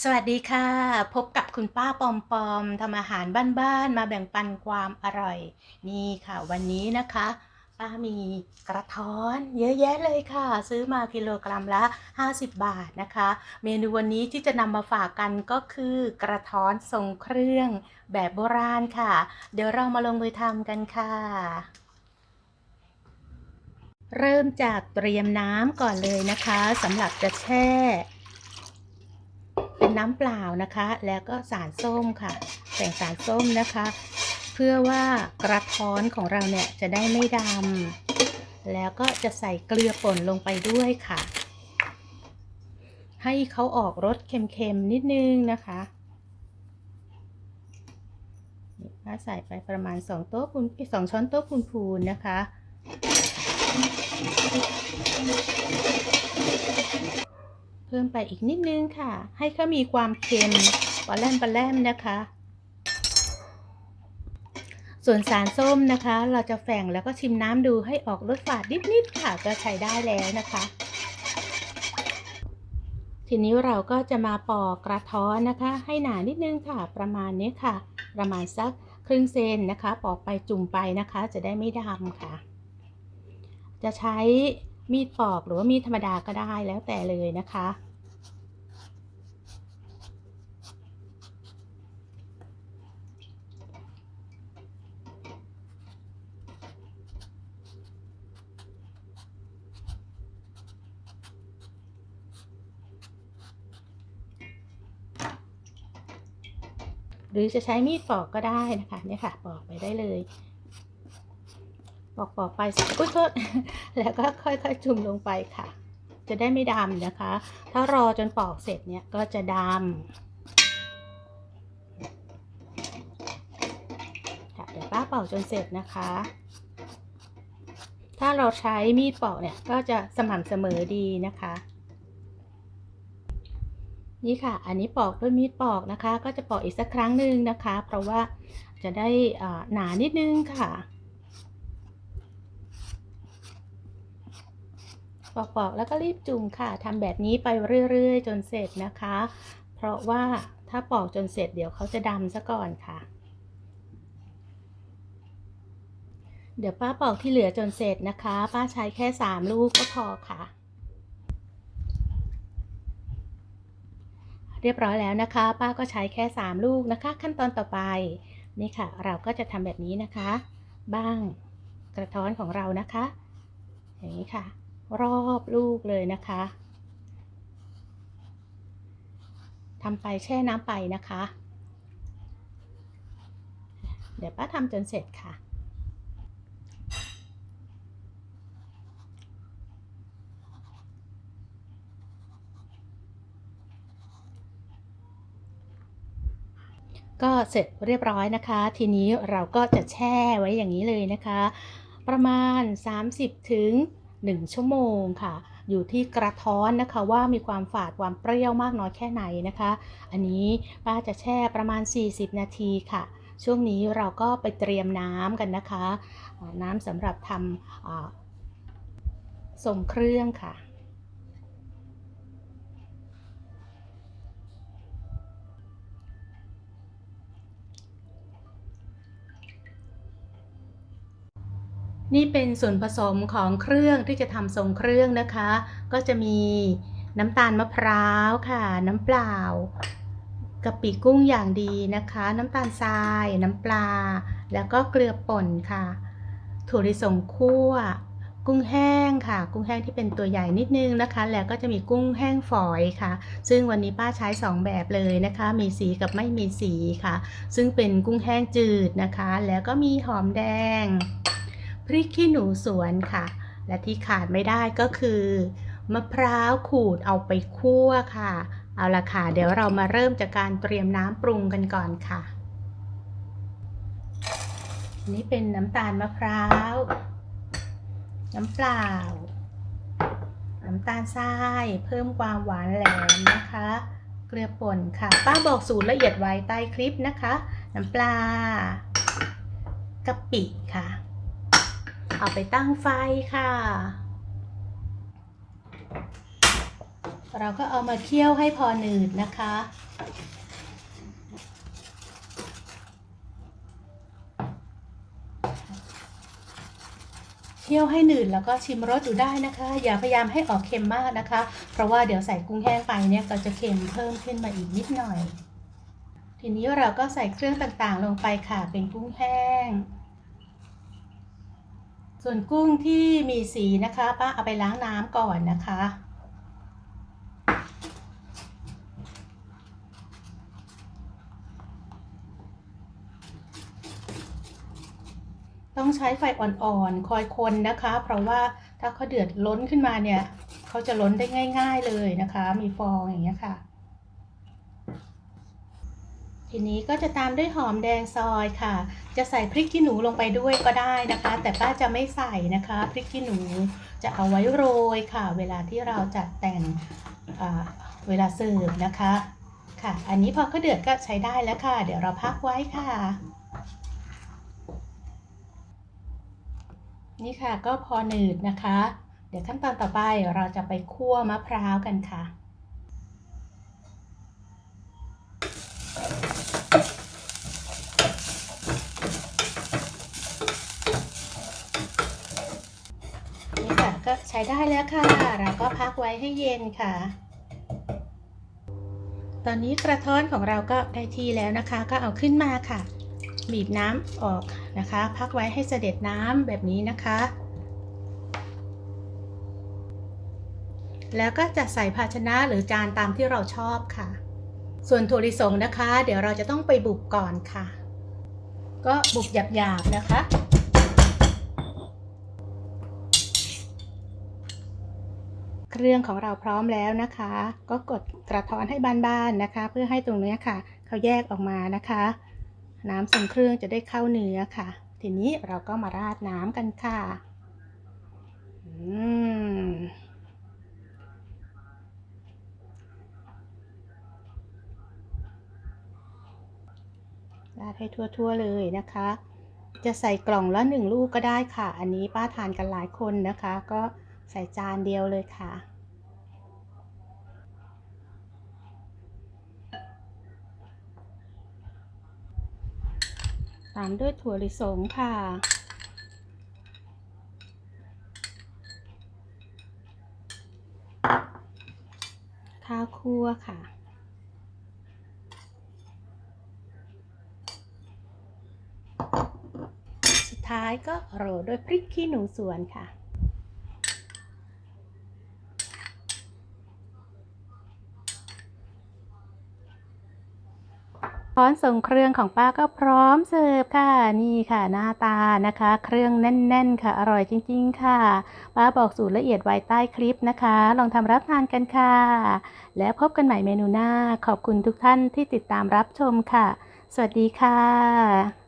สวัสดีค่ะ พบกับคุณป้าปอมปอมทำอาหารบ้านๆมาแบ่งปันความอร่อย นี่ค่ะ วันนี้นะคะ ป้ามีกระท้อนเยอะแยะเลยค่ะ ซื้อมากิโลกรัมละ 50 บาทนะคะ เมนูวันนี้ที่จะนำมาฝากกันก็คือกระท้อนทรงเครื่องแบบโบราณค่ะ เดี๋ยวเรามาลงมือทำกันค่ะเริ่มจากเตรียมน้ำก่อนเลยนะคะสำหรับจะแช่ น้ำเปล่านะคะ แล้วก็สารส้มค่ะแต่งสารส้มนะคะ เพื่อว่ากระท้อนของเราเนี่ยจะได้ไม่ดำแล้วก็จะใส่เกลือป่นลงไปด้วยค่ะ ให้เขาออกรสเค็มๆนิดนึงนะคะถ้าใส่ไปประมาณ2โต๊ะพูน2ช้อนโต๊ะพูนๆนะคะ พิ่มไปอีกนิดนึงค่ะ ให้เขามีความเค็มปลาแรมปลาแรมนะคะ ส่วนสารส้มนะคะ เราจะแฝงแล้วก็ชิมน้ำดูให้ออกรสฝาดนิดๆค่ะ ก็ใช้ได้แล้วนะคะ ทีนี้เราก็จะมาปอกกระท้อนนะคะ ให้หนานิดนึงค่ะ ประมาณนี้ค่ะ ประมาณสักครึ่งเซนนะคะ ปอกไปจุ่มไปนะคะ จะได้ไม่ดำค่ะ จะใช้ มีดปอกหรือว่ามีดธรรมดาก็ได้แล้วแต่เลยนะคะ หรือจะใช้มีดปอกก็ได้นะคะเนี่ยค่ะปอกไปได้เลย ปอกปอกไปอุ้ยโทษแล้วก็ค่อยๆจุ่มลงไปค่ะ จะได้ไม่ดำนะคะ ถ้ารอจนปอกเสร็จเนี่ยก็จะดำค่ะเดี๋ยวป้าเปอกจนเสร็จนะคะ ถ้าเราใช้มีดปอกเนี่ยก็จะสม่ำเสมอดีนะคะนี่ค่ะ อันนี้ปอกด้วยมีดปอกนะคะ ก็จะปอกอีกสักครั้งหนึ่งนะคะ เพราะว่าจะได้หนานิดนึงค่ะ ปอกๆแล้วก็รีบจุ่มค่ะทำแบบนี้ไปเรื่อยๆ จนเสร็จนะคะ เพราะว่าถ้าปอกจนเสร็จเดี๋ยวเขาจะดำซะก่อนค่ะ เดี๋ยวป้าปอกที่เหลือจนเสร็จนะคะ ป้าใช้แค่ 3 ลูกก็พอค่ะ เรียบร้อยแล้วนะคะ ป้าก็ใช้แค่ 3 ลูกนะคะ ขั้นตอนต่อไปนี่ค่ะ เราก็จะทำแบบนี้นะคะ บ้างกระท้อนของเรานะคะ อย่างนี้ค่ะ รอบลูกเลยนะคะทำไปแช่น้ำไปนะคะ เดี๋ยวป้าทำจนเสร็จค่ะ ก็เสร็จเรียบร้อยนะคะ ทีนี้เราก็จะแช่ไว้อย่างนี้เลยนะคะ ประมาณ 30ถึง 1 ชั่วโมงค่ะ อยู่ที่กระท้อนนะคะว่ามีความฝาดความเปรี้ยวมากน้อยแค่ไหนนะคะ อันนี้ป้าจะแช่ประมาณ 40 นาทีค่ะ ช่วงนี้เราก็ไปเตรียมน้ำกันนะคะ น้ำสำหรับทำส่งเครื่องค่ะ นี่เป็นส่วนผสมของเครื่องที่จะทำทรงเครื่องนะคะ ก็จะมีน้ำตาลมะพร้าวค่ะ น้ำเปล่ากะปิกุ้งอย่างดีนะคะ น้ำตาลทราย น้ำปลา แล้วก็เกลือป่นค่ะ ถั่วลิสงคั่ว กุ้งแห้งค่ะ กุ้งแห้งที่เป็นตัวใหญ่นิดนึงนะคะ แล้วก็จะมีกุ้งแห้งฝอยค่ะ ซึ่งวันนี้ป้าใช้ 2 แบบเลยนะคะ มีสีกับไม่มีสีค่ะ ซึ่งเป็นกุ้งแห้งจืดนะคะ แล้วก็มีหอมแดง ริกขี้หนูสวนค่ะ และที่ขาดไม่ได้ก็คือ มะพร้าวขูดเอาไปคั่วค่ะ เอาละค่ะ เดี๋ยวเรามาเริ่มจากการเตรียมน้ำปรุงกันก่อนค่ะ นี่เป็นน้ำตาลมะพร้าว น้ำเปล่า น้ำตาลทราย เพิ่มความหวานแหลมนะคะเกลือป่นค่ะ ป้าบอกสูตรละเอียดไว้ใต้คลิปนะคะ น้ำปลากะปิค่ะ เอาไปตั้งไฟค่ะ เราก็เอามาเคี่ยวให้พอหนืดนะคะ เคี่ยวให้หนืดแล้วก็ชิมรสดูได้นะคะ อย่าพยายามให้ออกเค็มมากนะคะ เพราะว่าเดี๋ยวใส่กุ้งแห้งไปเนี่ยก็จะเค็มเพิ่มขึ้นมาอีกนิดหน่อย ทีนี้เราก็ใส่เครื่องต่างๆลงไปค่ะเป็นกุ้งแห้ง ส่วนกุ้งที่มีสีนะคะป้าเอาไปล้างน้ำก่อนนะคะ ต้องใช้ไฟอ่อนๆ คอยคนนะคะ เพราะว่าถ้าเขาเดือดล้นขึ้นมาเนี่ย เขาจะล้นได้ง่าย ๆเลยนะคะ มีฟองอย่างเงี้ยค่ะ ทีนี้ก็จะตามด้วยหอมแดงซอยค่ะ จะใส่พริกขี้หนูลงไปด้วยก็ได้นะคะ แต่ป้าจะไม่ใส่นะคะพริกขี้หนูจะเอาไว้โรยค่ะ เวลาที่เราจัดแต่งเวลาเสิร์ฟนะคะค่ะ อันนี้พอเขาเดือดก็ใช้ได้แล้วค่ะ เดี๋ยวเราพักไว้ค่ะ นี่ค่ะก็พอหนืดนะคะ เดี๋ยวขั้นตอนต่อไปเราจะไปคั่วมะพร้าวกันค่ะ นี่ค่ะ ก็ใช้ได้แล้วค่ะ เราก็พักไว้ให้เย็นค่ะ ตอนนี้กระท้อนของเราก็ได้ที่แล้วนะคะ ก็เอาขึ้นมาค่ะ บีบน้ำออกนะคะ พักไว้ให้เสด็จน้ำแบบนี้นะคะ แล้วก็จะใส่ภาชนะหรือจานตามที่เราชอบค่ะ ส่วนถั่วลิสงนะคะ เดี๋ยวเราจะต้องไปบุกก่อนค่ะ ก็บุกหยาบๆนะคะ เครื่องของเราพร้อมแล้วนะคะ ก็กดกระท้อนให้บานๆนะคะ เพื่อให้ตรงนี้ค่ะเขาแยกออกมานะคะ น้ำทรงเครื่องจะได้เข้าเนื้อค่ะ ทีนี้เราก็มาราดน้ำกันค่ะอืมราดให้ทั่วๆเลยนะคะ จะใส่กล่องละหนึ่งลูกก็ได้ค่ะ อันนี้ป้าทานกันหลายคนนะคะ ก็ ใส่จานเดียวเลยค่ะ ตามด้วยถั่วลิสงค่ะ ข้าวคั่วค่ะสุดท้ายก็โรยด้วยพริกขี้หนูสวนค่ะ พร้อมส่งเครื่องของป้าก็พร้อมเสิร์ฟค่ะนี่ค่ะ หน้าตานะคะ เครื่องแน่น ๆ ค่ะ อร่อยจริง ๆ ค่ะ ป้าบอกสูตรละเอียดไว้ใต้คลิปนะคะ ลองทำรับทานกันค่ะ แล้วพบกันใหม่เมนูหน้า ขอบคุณทุกท่านที่ติดตามรับชมค่ะ สวัสดีค่ะ